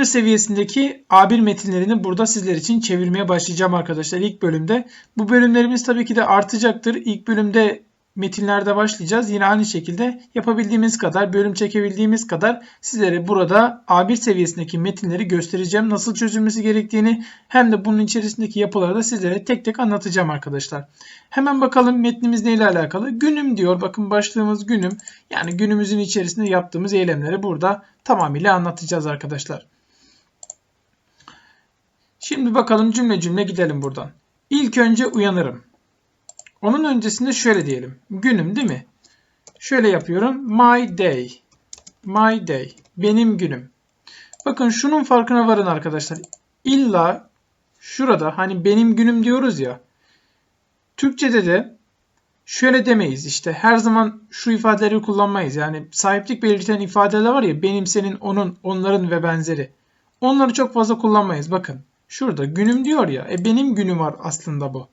Beginner seviyesindeki A1 metinlerini burada sizler için çevirmeye başlayacağım arkadaşlar ilk bölümde. Bu bölümlerimiz tabii ki de artacaktır. İlk bölümde metinlerde başlayacağız. Yine aynı şekilde yapabildiğimiz kadar, bölüm çekebildiğimiz kadar sizlere burada A1 seviyesindeki metinleri göstereceğim. Nasıl çözülmesi gerektiğini hem de bunun içerisindeki yapıları da sizlere tek tek anlatacağım arkadaşlar. Hemen bakalım metnimiz neyle alakalı? Günüm diyor. Bakın başlığımız günüm. Yani günümüzün içerisinde yaptığımız eylemleri burada tamamıyla anlatacağız arkadaşlar. Şimdi bakalım cümle cümle gidelim buradan. İlk önce uyanırım. Onun öncesinde şöyle diyelim. Günüm değil mi? Şöyle yapıyorum. My day. My day. Benim günüm. Bakın şunun farkına varın arkadaşlar. İlla şurada hani benim günüm diyoruz ya. Türkçede de şöyle demeyiz işte her zaman şu ifadeleri kullanmayız. Yani sahiplik belirten ifadeler var ya benim, senin, onun, onların ve benzeri. Onları çok fazla kullanmayız. Bakın şurada günüm diyor ya. E benim günüm var aslında bu.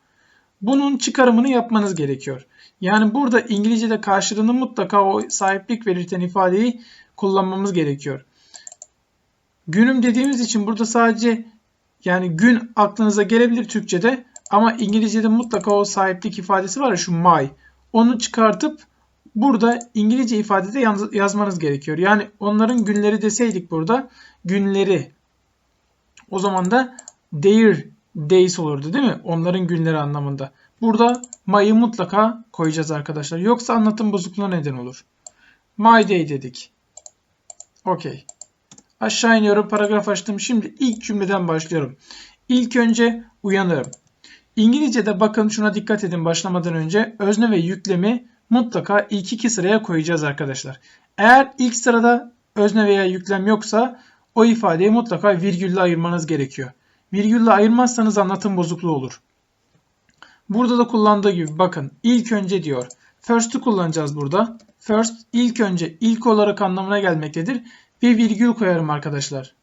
Bunun çıkarımını yapmanız gerekiyor. Yani burada İngilizce'de karşılığını mutlaka o sahiplik belirten ifadeyi kullanmamız gerekiyor. Günüm dediğimiz için burada sadece yani gün aklınıza gelebilir Türkçe'de ama İngilizce'de mutlaka o sahiplik ifadesi var ya şu my. Onu çıkartıp burada İngilizce ifadede yazmanız gerekiyor. Yani onların günleri deseydik burada günleri. O zaman da their days olurdu değil mi? Onların günleri anlamında. Burada my'ı mutlaka koyacağız arkadaşlar. Yoksa anlatım bozukluğuna neden olur. My day dedik. Okey. Aşağı iniyorum. Paragraf açtım. Şimdi ilk cümleden başlıyorum. İlk önce uyanırım. İngilizce'de bakın şuna dikkat edin başlamadan önce özne ve yüklemi mutlaka ilk iki sıraya koyacağız arkadaşlar. Eğer ilk sırada özne veya yüklem yoksa o ifadeyi mutlaka virgülle ayırmanız gerekiyor. Virgülle ayırmazsanız anlatım bozukluğu olur. Burada da kullandığı gibi bakın ilk önce diyor. First'ı kullanacağız burada. First ilk önce ilk olarak anlamına gelmektedir. Bir virgül koyarım arkadaşlar.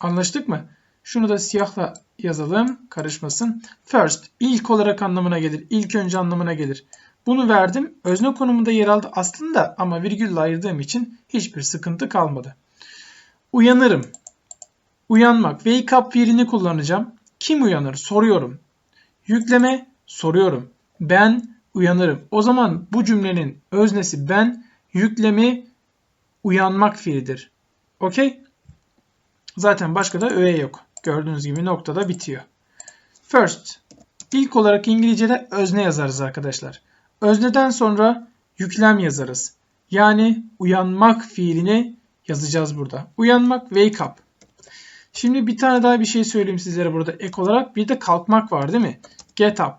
Anlaştık mı? Şunu da siyahla yazalım karışmasın. First ilk olarak anlamına gelir. İlk önce anlamına gelir. Bunu verdim. Özne konumunda yer aldı aslında ama virgülle ayırdığım için hiçbir sıkıntı kalmadı. Uyanırım. Uyanmak. Wake up fiilini kullanacağım. Kim uyanır? Soruyorum. Yükleme soruyorum. Ben uyanırım. O zaman bu cümlenin öznesi ben, yüklemi uyanmak fiilidir. Okey? Zaten başka da öğe yok. Gördüğünüz gibi noktada bitiyor. First. İlk olarak İngilizce'de özne yazarız arkadaşlar. Özneden sonra yüklem yazarız. Yani uyanmak fiilini yazacağız burada. Uyanmak wake up. Şimdi bir tane daha bir şey söyleyeyim sizlere burada ek olarak. Bir de kalkmak var değil mi? Get up.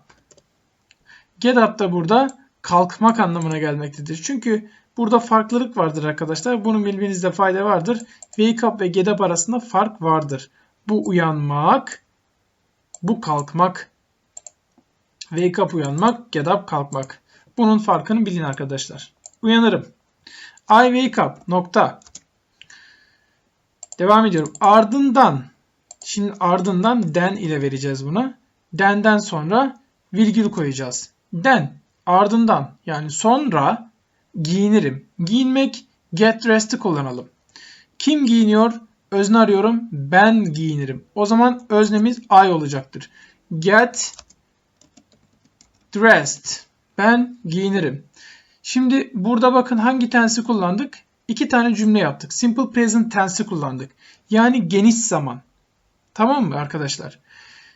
Get up da burada kalkmak anlamına gelmektedir. Çünkü burada farklılık vardır arkadaşlar. Bunu bilmenizde fayda vardır. Wake up ve get up arasında fark vardır. Bu uyanmak, bu kalkmak. Wake up uyanmak, get up kalkmak. Bunun farkını bilin arkadaşlar. Uyanırım. I wake up. Nokta. Devam ediyorum. Ardından. Şimdi ardından den ile vereceğiz buna. Den'den sonra virgül koyacağız. Den ardından yani sonra giyinirim. Giyinmek get dressed kullanalım. Kim giyiniyor? Özne arıyorum. Ben giyinirim. O zaman öznemiz I olacaktır. Get dressed. Ben giyinirim. Şimdi burada bakın hangi tensi kullandık? İki tane cümle yaptık. Simple present tense'i kullandık. Yani geniş zaman. Tamam mı arkadaşlar?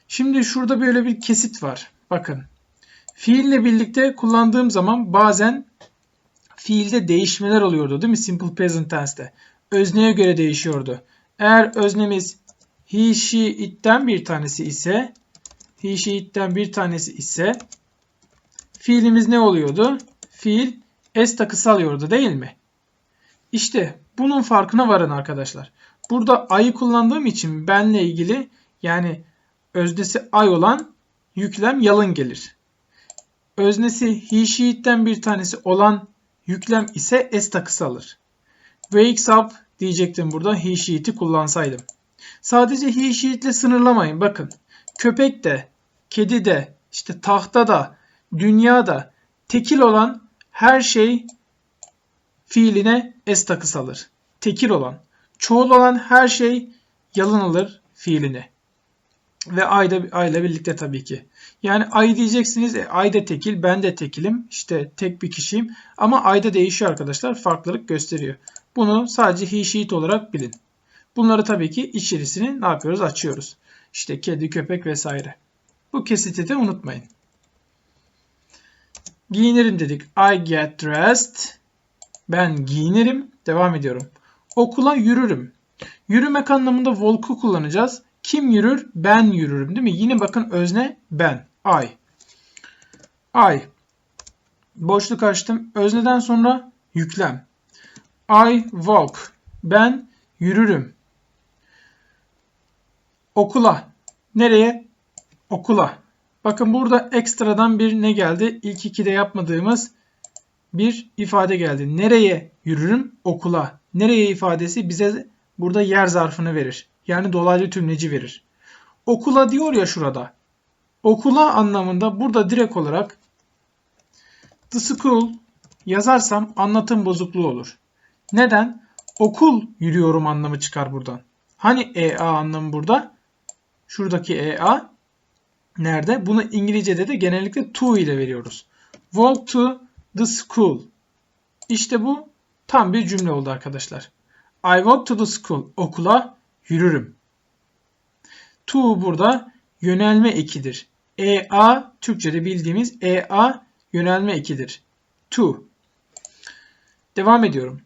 Şimdi şurada böyle bir kesit var. Bakın. Fiille birlikte kullandığım zaman bazen fiilde değişmeler oluyordu değil mi? Simple present tense'te. Özneye göre değişiyordu. Eğer öznemiz he, she, it'ten bir tanesi ise he, she, it'ten bir tanesi ise fiilimiz ne oluyordu? Fiil s takısı alıyordu değil mi? İşte bunun farkına varın arkadaşlar. Burada ayı kullandığım için benle ilgili yani öznesi ay olan yüklem yalın gelir. Öznesi he bir tanesi olan yüklem ise s takısı alır. Wakes up diyecektim burada he kullansaydım. Sadece he sınırlamayın. Bakın köpek de, kedi de, işte tahta da, dünya da tekil olan her şey fiiline s takısı alır. Tekil olan. Çoğul olan her şey yalın alır fiilini. Ve ayda ayla birlikte tabii ki. Yani ay diyeceksiniz. E, ay da tekil, ben de tekilim. İşte tek bir kişiyim. Ama ayda değişiyor arkadaşlar. Farklılık gösteriyor. Bunu sadece he, olarak bilin. Bunları tabii ki içerisini ne yapıyoruz? Açıyoruz. İşte kedi, köpek vesaire. Bu kesiti de unutmayın. Giyinirim dedik. I get dressed. Ben giyinirim. Devam ediyorum. Okula yürürüm. Yürümek anlamında walk'u kullanacağız. Kim yürür? Ben yürürüm değil mi? Yine bakın özne ben. I. I. Boşluk açtım. Özneden sonra yüklem. I walk. Ben yürürüm. Okula. Nereye? Okula. Bakın burada ekstradan bir ne geldi? İlk ikide yapmadığımız bir ifade geldi. Nereye yürürüm? Okula. Nereye ifadesi bize burada yer zarfını verir. Yani dolaylı tümleci verir. Okula diyor ya şurada. Okula anlamında burada direkt olarak the school yazarsam anlatım bozukluğu olur. Neden? Okul yürüyorum anlamı çıkar buradan. Hani EA anlamı burada? Şuradaki EA nerede? Bunu İngilizce'de de genellikle to ile veriyoruz. Walk to the school. İşte bu tam bir cümle oldu arkadaşlar. I walk to the school. Okula yürürüm. To burada yönelme ekidir. EA Türkçe'de bildiğimiz EA yönelme ekidir. To. Devam ediyorum.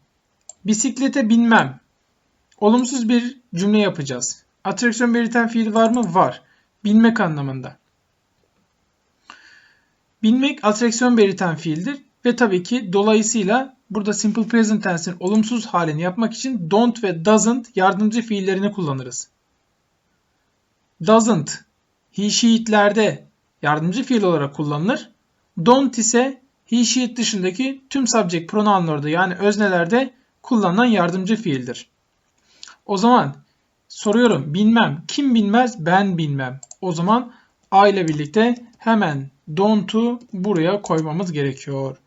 Bisiklete binmem. Olumsuz bir cümle yapacağız. Atraksiyon belirten fiil var mı? Var. Binmek anlamında. Binmek atraksiyon belirten fiildir ve tabii ki dolayısıyla burada simple present tense'in olumsuz halini yapmak için don't ve doesn't yardımcı fiillerini kullanırız. Doesn't he she it'lerde yardımcı fiil olarak kullanılır. Don't ise he she it dışındaki tüm subject pronounlarda yani öznelerde kullanılan yardımcı fiildir. O zaman soruyorum bilmem. Kim bilmez? Ben bilmem. O zaman I ile birlikte hemen don't'u buraya koymamız gerekiyor.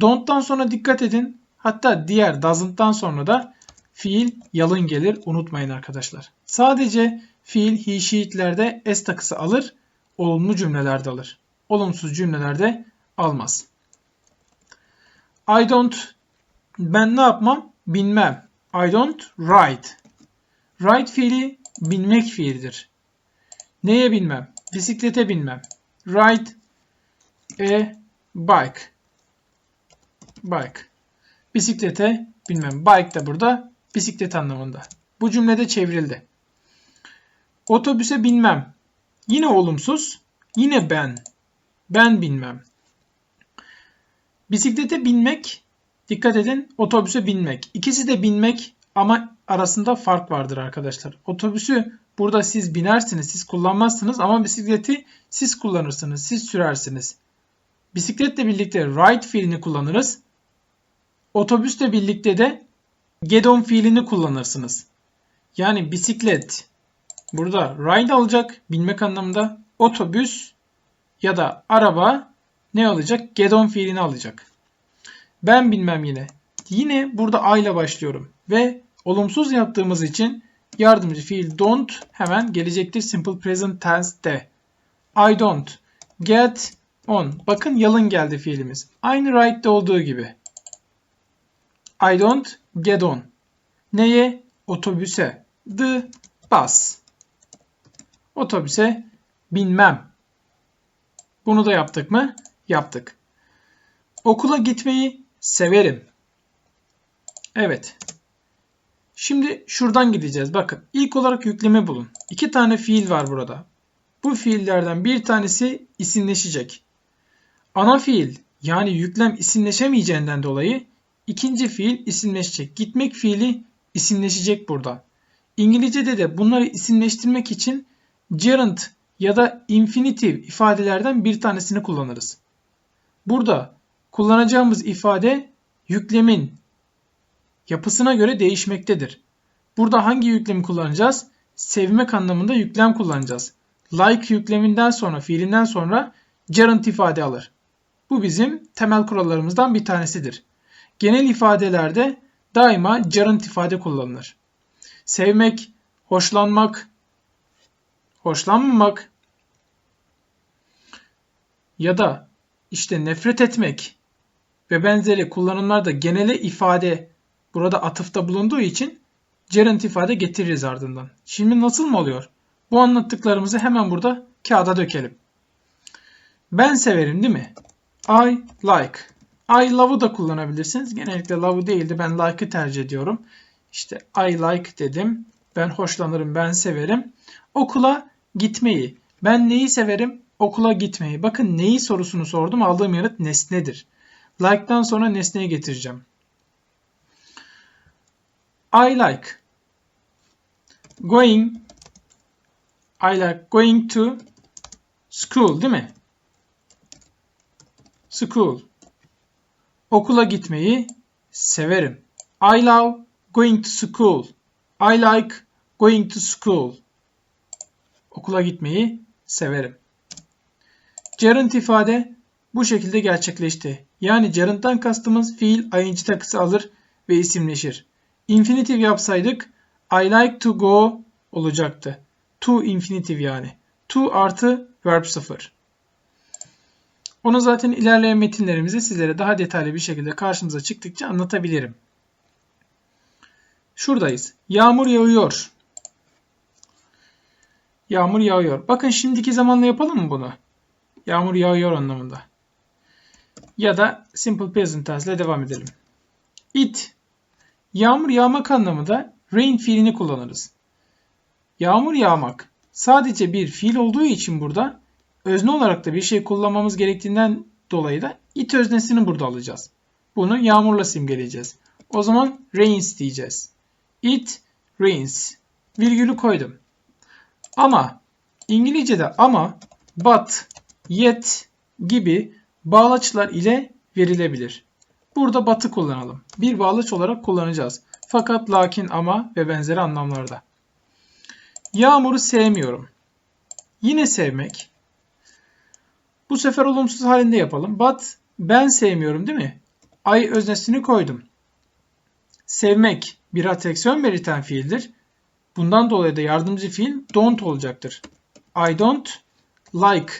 Don't'tan sonra dikkat edin. Hatta diğer doesn't'tan sonra da fiil yalın gelir. Unutmayın arkadaşlar. Sadece fiil he she it'lerde s takısı alır. Olumlu cümlelerde alır. Olumsuz cümlelerde almaz. I don't ben ne yapmam? Bilmem. I don't ride. Ride fiili binmek fiilidir. Neye binmem? Bisiklete binmem. Ride a bike. Bike. Bisiklete binmem. Bike de burada bisiklet anlamında. Bu cümlede çevrildi. Otobüse binmem. Yine olumsuz. Yine ben. Ben binmem. Bisiklete binmek, dikkat edin, otobüse binmek. İkisi de binmek ama arasında fark vardır arkadaşlar. Otobüsü burada siz binersiniz, siz kullanmazsınız ama bisikleti siz kullanırsınız, siz sürersiniz. Bisikletle birlikte ride fiilini kullanırız. Otobüsle birlikte de get on fiilini kullanırsınız. Yani bisiklet burada ride alacak binmek anlamında. Otobüs ya da araba ne alacak? Get on fiilini alacak. Ben bilmem yine. Yine burada I ile başlıyorum. Ve olumsuz yaptığımız için yardımcı fiil don't hemen gelecektir simple present tense'de. I don't get on. Bakın yalın geldi fiilimiz. Aynı right'te olduğu gibi. I don't get on. Neye? Otobüse. The bus. Otobüse binmem. Bunu da yaptık mı? Yaptık. Okula gitmeyi severim. Evet. Şimdi şuradan gideceğiz. Bakın ilk olarak yükleme bulun. İki tane fiil var burada. Bu fiillerden bir tanesi isimleşecek. Ana fiil yani yüklem isimleşemeyeceğinden dolayı ikinci fiil isimleşecek. Gitmek fiili isimleşecek burada. İngilizce'de de bunları isimleştirmek için gerund ya da infinitive ifadelerden bir tanesini kullanırız. Burada kullanacağımız ifade yüklemin yapısına göre değişmektedir. Burada hangi yüklemi kullanacağız? Sevmek anlamında yüklem kullanacağız. Like yükleminden sonra, fiilinden sonra gerund ifade alır. Bu bizim temel kurallarımızdan bir tanesidir. Genel ifadelerde daima gerund ifade kullanılır. Sevmek, hoşlanmak, hoşlanmamak ya da işte nefret etmek ve benzeri kullanımlarda genele ifade burada atıfta bulunduğu için gerund ifade getiririz ardından. Şimdi nasıl mı oluyor? Bu anlattıklarımızı hemen burada kağıda dökelim. Ben severim değil mi? I like. I love'u da kullanabilirsiniz. Genellikle love'u değil de ben like'ı tercih ediyorum. İşte I like dedim. Ben hoşlanırım, ben severim. Okula gitmeyi. Ben neyi severim? Okula gitmeyi. Bakın neyi sorusunu sordum. Aldığım yanıt nesnedir. Like'dan sonra nesneye getireceğim. I like going I like going to school değil mi? School. Okula gitmeyi severim. I love going to school. I like going to school. Okula gitmeyi severim. Gerund ifade bu şekilde gerçekleşti. Yani gerund'dan kastımız fiil ing takısı alır ve isimleşir. Infinitive yapsaydık I like to go olacaktı. To infinitive yani. To artı verb 0. Onu zaten ilerleyen metinlerimizde sizlere daha detaylı bir şekilde karşımıza çıktıkça anlatabilirim. Şuradayız. Yağmur yağıyor. Yağmur yağıyor. Bakın şimdiki zamanla yapalım mı bunu? Yağmur yağıyor anlamında. Ya da simple present tense ile devam edelim. It. Yağmur yağmak anlamında rain fiilini kullanırız. Yağmur yağmak sadece bir fiil olduğu için burada özne olarak da bir şey kullanmamız gerektiğinden dolayı da it öznesini burada alacağız. Bunu yağmurla simgeleyeceğiz. O zaman rains diyeceğiz. It rains. Virgülü koydum. Ama İngilizce'de ama, but, yet gibi bağlaçlar ile verilebilir. Burada batı kullanalım. Bir bağlaç olarak kullanacağız. Fakat lakin ama ve benzeri anlamlarda. Yağmuru sevmiyorum. Yine sevmek. Bu sefer olumsuz halinde yapalım. But ben sevmiyorum değil mi? I öznesini koydum. Sevmek bir atraksiyon belirten fiildir. Bundan dolayı da yardımcı fiil don't olacaktır. I don't like.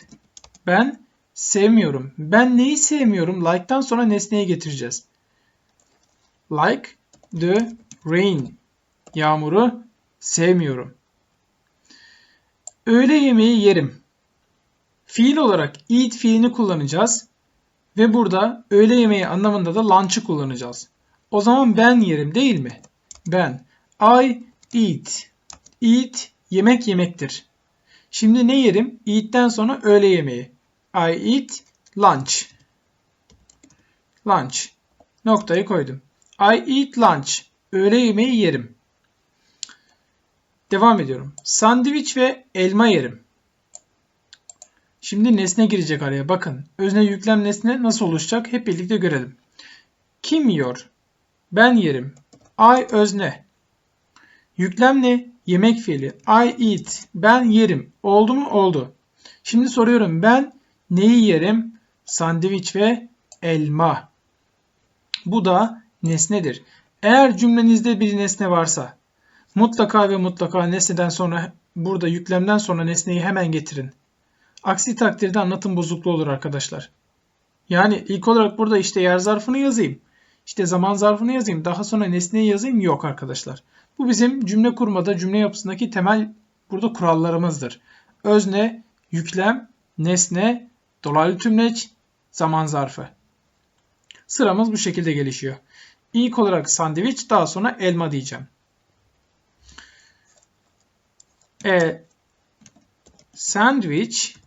Ben sevmiyorum. Ben neyi sevmiyorum? Like'tan sonra nesneyi getireceğiz. Like the rain. Yağmuru sevmiyorum. Öğle yemeği yerim. Fiil olarak eat fiilini kullanacağız. Ve burada öğle yemeği anlamında da lunch'ı kullanacağız. O zaman ben yerim değil mi? Ben. I eat. Eat yemek yemektir. Şimdi ne yerim? Eat'ten sonra öğle yemeği. I eat lunch. Lunch. Noktayı koydum. I eat lunch. Öğle yemeği yerim. Devam ediyorum. Sandviç ve elma yerim. Şimdi nesne girecek araya. Bakın. Özne yüklem nesne nasıl oluşacak? Hep birlikte görelim. Kim yiyor? Ben yerim. I özne. Yüklem ne? Yemek fiili. I eat. Ben yerim. Oldu mu? Oldu. Şimdi soruyorum. Ben neyi yerim? Sandviç ve elma. Bu da nesnedir. Eğer cümlenizde bir nesne varsa mutlaka ve mutlaka nesneden sonra burada yüklemden sonra nesneyi hemen getirin. Aksi takdirde anlatım bozukluğu olur arkadaşlar. Yani ilk olarak burada işte yer zarfını yazayım. İşte zaman zarfını yazayım. Daha sonra nesneyi yazayım. Yok arkadaşlar. Bu bizim cümle kurmada, cümle yapısındaki temel burada kurallarımızdır. Özne, yüklem, nesne, dolaylı tümleç, zaman zarfı. Sıramız bu şekilde gelişiyor. İlk olarak sandviç, daha sonra elma diyeceğim. E, sandwich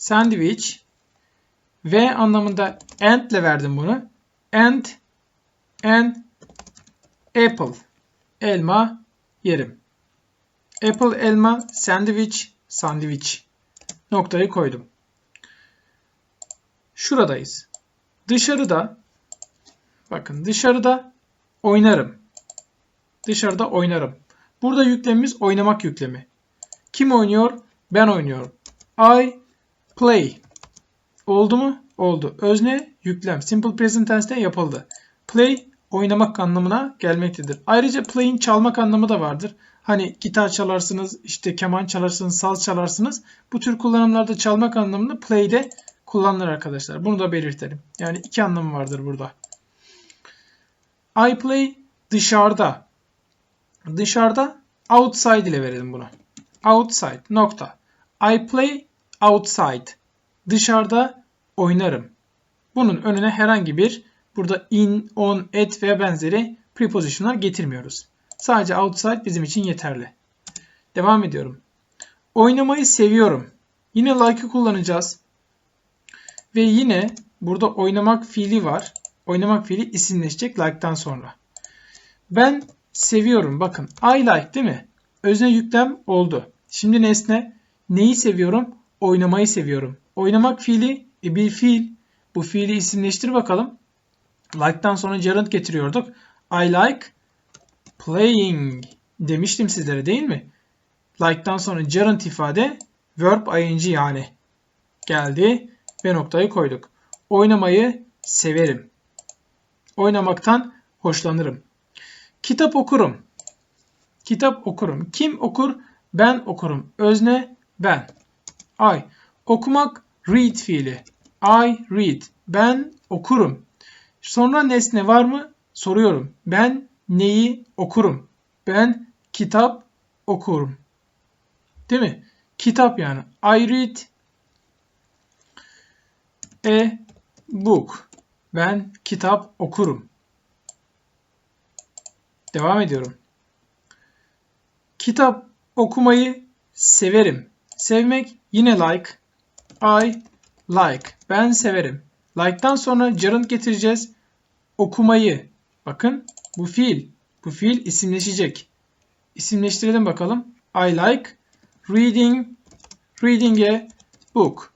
sandwich ve anlamında and ile verdim bunu. And and apple elma yerim. Apple elma sandwich sandviç noktayı koydum. Şuradayız. Dışarıda bakın dışarıda oynarım. Dışarıda oynarım. Burada yüklemimiz oynamak yüklemi. Kim oynuyor? Ben oynuyorum. I play. Oldu mu? Oldu. Özne yüklem. Simple present tense'te yapıldı. Play oynamak anlamına gelmektedir. Ayrıca playing çalmak anlamı da vardır. Hani gitar çalarsınız, işte keman çalarsınız, saz çalarsınız. Bu tür kullanımlarda çalmak anlamında play'de kullanılır arkadaşlar. Bunu da belirtelim. Yani iki anlamı vardır burada. I play dışarıda. Dışarıda outside ile verelim bunu. Outside nokta. I play outside. Dışarıda oynarım. Bunun önüne herhangi bir burada in, on, at ve benzeri prepositionlar getirmiyoruz. Sadece outside bizim için yeterli. Devam ediyorum. Oynamayı seviyorum. Yine like'ı kullanacağız. Ve yine burada oynamak fiili var. Oynamak fiili isimleşecek like'tan sonra. Ben seviyorum. Bakın I like değil mi? Özne yüklem oldu. Şimdi nesne neyi seviyorum? Oynamayı seviyorum. Oynamak fiili e, bir fiil. Bu fiili isimleştir bakalım. Like'tan sonra gerund getiriyorduk. I like playing demiştim sizlere değil mi? Like'tan sonra gerund ifade verb ing yani geldi ve noktayı koyduk. Oynamayı severim. Oynamaktan hoşlanırım. Kitap okurum. Kitap okurum. Kim okur? Ben okurum. Özne ben. I. Okumak read fiili. I read. Ben okurum. Sonra nesne var mı? Soruyorum. Ben neyi okurum? Ben kitap okurum. Değil mi? Kitap yani. I read a book. Ben kitap okurum. Devam ediyorum. Kitap okumayı severim. Sevmek yine like. I like. Ben severim. Like'tan sonra gerund getireceğiz. Okumayı. Bakın bu fiil. Bu fiil isimleşecek. İsimleştirelim bakalım. I like reading reading a book.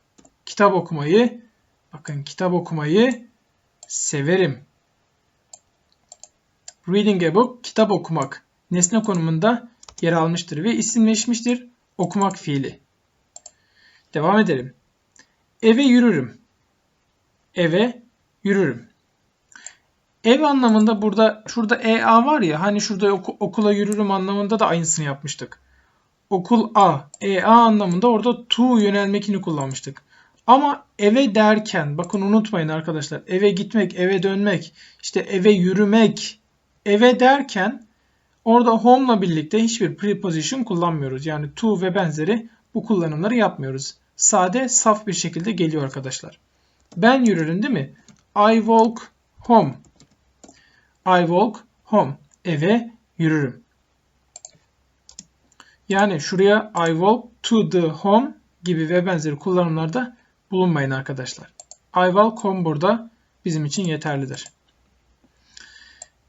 Kitap okumayı. Bakın kitap okumayı severim. Reading a book kitap okumak. Nesne konumunda yer almıştır ve isimleşmiştir. Okumak fiili. Devam edelim. Eve yürürüm. Eve yürürüm. Ev anlamında burada şurada EA var ya hani şurada oku, okula yürürüm anlamında da aynısını yapmıştık. Okul A, EA anlamında orada to yönelmekini kullanmıştık. Ama eve derken bakın unutmayın arkadaşlar eve gitmek, eve dönmek, işte eve yürümek, eve derken orada home'la birlikte hiçbir preposition kullanmıyoruz. Yani to ve benzeri bu kullanımları yapmıyoruz. Sade, saf bir şekilde geliyor arkadaşlar. Ben yürürüm değil mi? I walk home. I walk home. Eve yürürüm. Yani şuraya I walk to the home gibi ve benzeri kullanımlarda bulunmayın arkadaşlar. I walk home burada bizim için yeterlidir.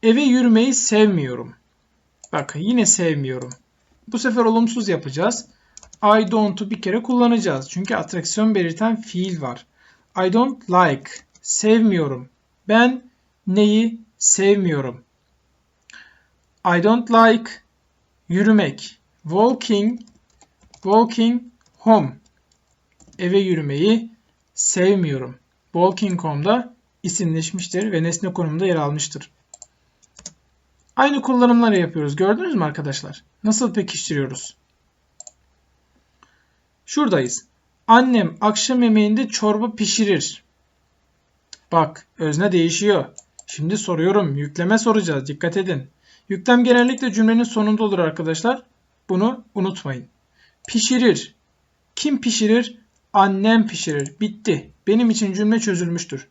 Eve yürümeyi sevmiyorum. Bakın yine sevmiyorum. Bu sefer olumsuz yapacağız. I don't'u bir kere kullanacağız. Çünkü atraksiyon belirten fiil var. I don't like. Sevmiyorum. Ben neyi sevmiyorum? I don't like yürümek. Walking walking home. Eve yürümeyi sevmiyorum. Walking home'da isimleşmiştir ve nesne konumunda yer almıştır. Aynı kullanımları yapıyoruz. Gördünüz mü arkadaşlar? Nasıl pekiştiriyoruz? Şuradayız. Annem akşam yemeğinde çorba pişirir. Bak özne değişiyor. Şimdi soruyorum. Yükleme soracağız. Dikkat edin. Yüklem genellikle cümlenin sonunda olur arkadaşlar. Bunu unutmayın. Pişirir. Kim pişirir? Annem pişirir. Bitti. Benim için cümle çözülmüştür.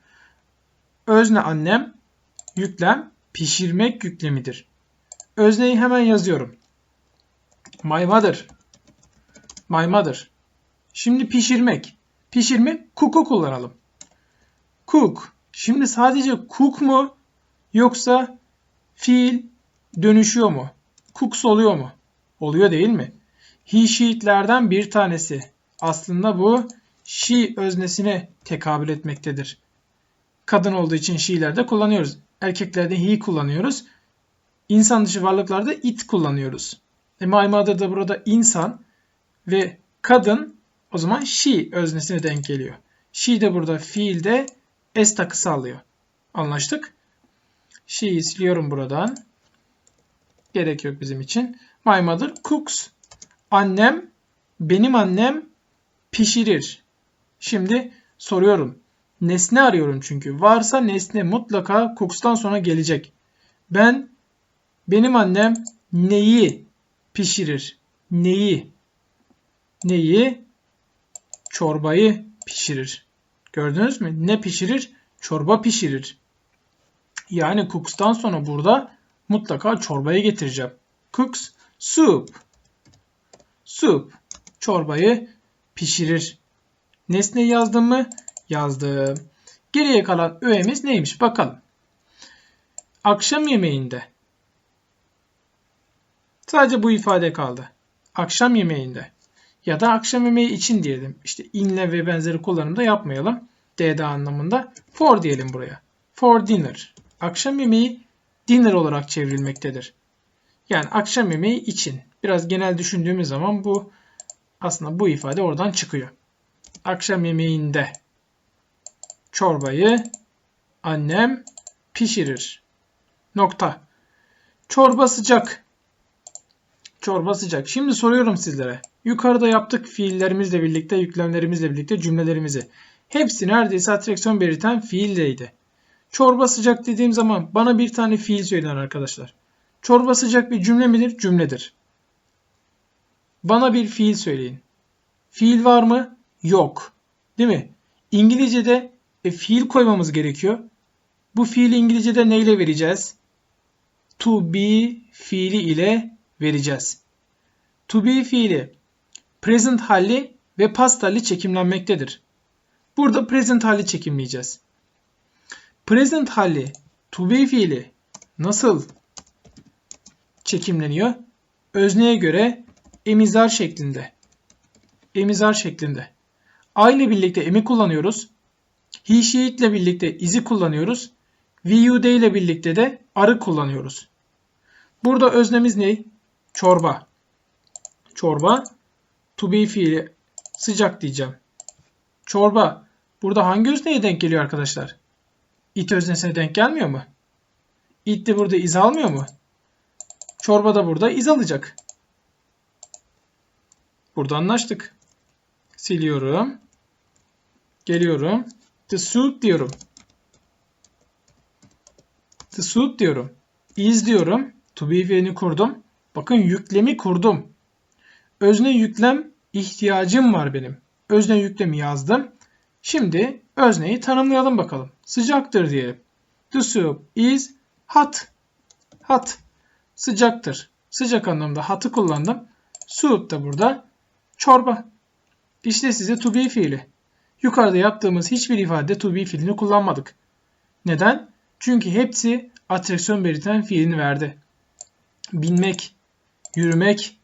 Özne annem, yüklem pişirmek yüklemidir. Özneyi hemen yazıyorum. My mother. My mother. Şimdi pişirmek. Pişirmek cook'u kullanalım. Cook. Şimdi sadece cook mu yoksa fiil dönüşüyor mu? Cooks oluyor mu? Oluyor değil mi? He she'lerden bir tanesi. Aslında bu she öznesine tekabül etmektedir. Kadın olduğu için she'lerde kullanıyoruz. Erkeklerde he kullanıyoruz. İnsan dışı varlıklarda it kullanıyoruz. E, my mother da burada insan ve kadın o zaman she öznesine denk geliyor. She de burada fiilde s takısı alıyor. Anlaştık. She'yi siliyorum buradan. Gerek yok bizim için. My mother cooks. Annem, benim annem pişirir. Şimdi soruyorum. Nesne arıyorum çünkü. Varsa nesne mutlaka cooks'tan sonra gelecek. Ben, benim annem neyi pişirir? Neyi? Neyi? Çorbayı pişirir. Gördünüz mü? Ne pişirir? Çorba pişirir. Yani cooks'tan sonra burada mutlaka çorbayı getireceğim. Cooks soup. Soup. Çorbayı pişirir. Nesne yazdım mı? Yazdım. Geriye kalan öğemiz neymiş? Bakalım. Akşam yemeğinde. Sadece bu ifade kaldı. Akşam yemeğinde. Ya da akşam yemeği için diyelim. İşte inle ve benzeri kullanımda yapmayalım. D'de anlamında. For diyelim buraya. For dinner. Akşam yemeği dinner olarak çevrilmektedir. Yani akşam yemeği için. Biraz genel düşündüğümüz zaman bu aslında bu ifade oradan çıkıyor. Akşam yemeğinde çorbayı annem pişirir. Nokta. Çorba sıcak. Çorba sıcak. Şimdi soruyorum sizlere. Yukarıda yaptık fiillerimizle birlikte, yüklemlerimizle birlikte cümlelerimizi. Hepsi neredeyse atreksiyon belirten fiildeydi. Çorba sıcak dediğim zaman bana bir tane fiil söyleyin arkadaşlar. Çorba sıcak bir cümle midir? Cümledir. Bana bir fiil söyleyin. Fiil var mı? Yok. Değil mi? İngilizce'de e, fiil koymamız gerekiyor. Bu fiili İngilizce'de neyle vereceğiz? To be fiili ile vereceğiz. To be fiili present hali ve past hali çekimlenmektedir. Burada present hali çekimleyeceğiz. Present hali to be fiili nasıl çekimleniyor? Özneye göre emizar şeklinde. Emizar şeklinde. I ile birlikte emi kullanıyoruz. He, she, ile birlikte izi kullanıyoruz. They ile birlikte de arı kullanıyoruz. Burada öznemiz ne? Çorba. Çorba. To be fiili sıcak diyeceğim. Çorba. Burada hangi özneye denk geliyor arkadaşlar? It öznesine denk gelmiyor mu? It de burada iz almıyor mu? Çorba da burada iz alacak. Burada anlaştık. Siliyorum. Geliyorum. The soup diyorum. The soup diyorum. Is diyorum. To be fiilini kurdum. Bakın yüklemi kurdum. Özne yüklem ihtiyacım var benim. Özne yüklemi yazdım. Şimdi özneyi tanımlayalım bakalım. Sıcaktır diyelim. The soup is hot. Hot. Sıcaktır. Sıcak anlamda hot'ı kullandım. Soup da burada çorba. İşte size to be fiili. Yukarıda yaptığımız hiçbir ifade to be fiilini kullanmadık. Neden? Çünkü hepsi atreksiyon belirten fiilini verdi. Binmek, yürümek,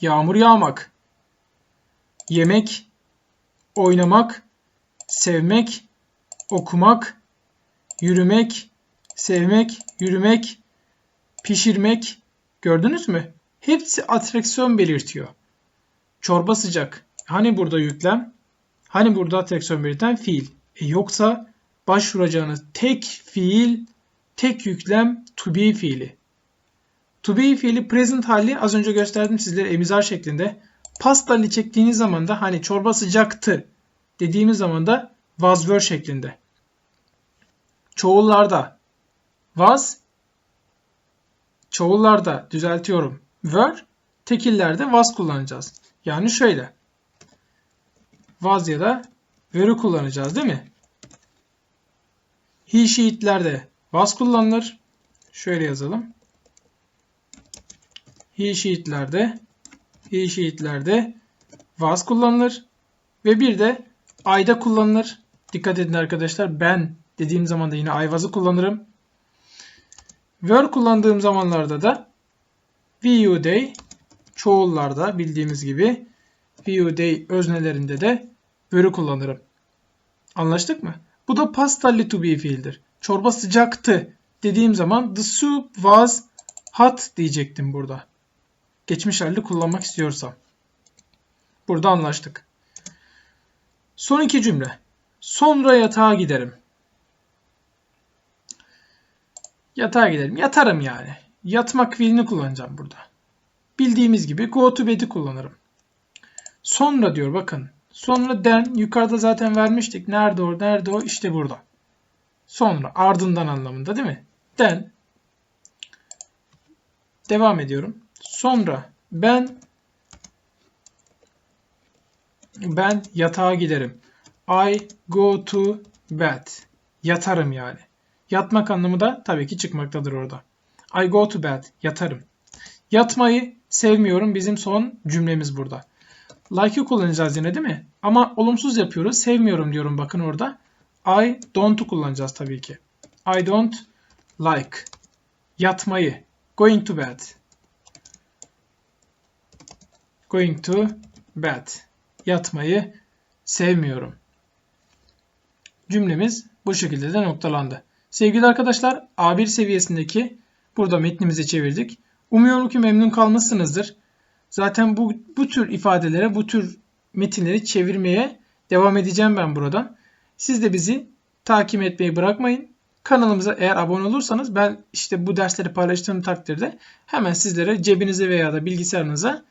yağmur yağmak, yemek, oynamak, sevmek, okumak, yürümek, sevmek, yürümek, pişirmek. Gördünüz mü? Hepsi atreksiyon belirtiyor. Çorba sıcak. Hani burada yüklem? Hani burada atreksiyon belirten fiil? E yoksa başvuracağınız tek fiil, tek yüklem to be fiili. To be fiili present hali az önce gösterdim sizlere emizar şeklinde. Past hali çektiğiniz zaman da hani çorba sıcaktı dediğimiz zaman da was were şeklinde. Çoğullarda was, çoğullarda düzeltiyorum were, tekillerde was kullanacağız. Yani şöyle. Was ya da were'ü kullanacağız değil mi? He, she, it'lerde was kullanılır. Şöyle yazalım. He, she, it'lerde he, she, it'lerde was kullanılır. Ve bir de I'da kullanılır. Dikkat edin arkadaşlar. Ben dediğim zaman da yine I kullanırım. Were kullandığım zamanlarda da you, they çoğullarda bildiğimiz gibi you, they öznelerinde de were'ü kullanırım. Anlaştık mı? Bu da past halli to be fiildir. Çorba sıcaktı dediğim zaman the soup was hot diyecektim burada. Geçmiş halde kullanmak istiyorsam. Burada anlaştık. Son iki cümle. Sonra yatağa giderim. Yatağa gidelim. Yatarım yani. Yatmak fiilini kullanacağım burada. Bildiğimiz gibi go to bed'i kullanırım. Sonra diyor bakın. Sonra then yukarıda zaten vermiştik. Nerede o? Nerede o? İşte burada. Sonra ardından anlamında değil mi? Then devam ediyorum. Sonra ben ben yatağa giderim. I go to bed. Yatarım yani. Yatmak anlamı da tabii ki çıkmaktadır orada. I go to bed. Yatarım. Yatmayı sevmiyorum. Bizim son cümlemiz burada. Like'ı kullanacağız yine değil mi? Ama olumsuz yapıyoruz. Sevmiyorum diyorum bakın orada. I don't'u kullanacağız tabii ki. I don't like. Yatmayı. Going to bed. Going to bed. Yatmayı sevmiyorum. Cümlemiz bu şekilde de noktalandı. Sevgili arkadaşlar A1 seviyesindeki burada metnimizi çevirdik. Umuyorum ki memnun kalmışsınızdır. Zaten bu, bu tür ifadelere, bu tür metinleri çevirmeye devam edeceğim ben buradan. Siz de bizi takip etmeyi bırakmayın. Kanalımıza eğer abone olursanız ben işte bu dersleri paylaştığım takdirde hemen sizlere cebinize veya da bilgisayarınıza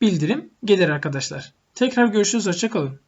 bildirim gelir arkadaşlar. Tekrar görüşürüz. Hoşçakalın.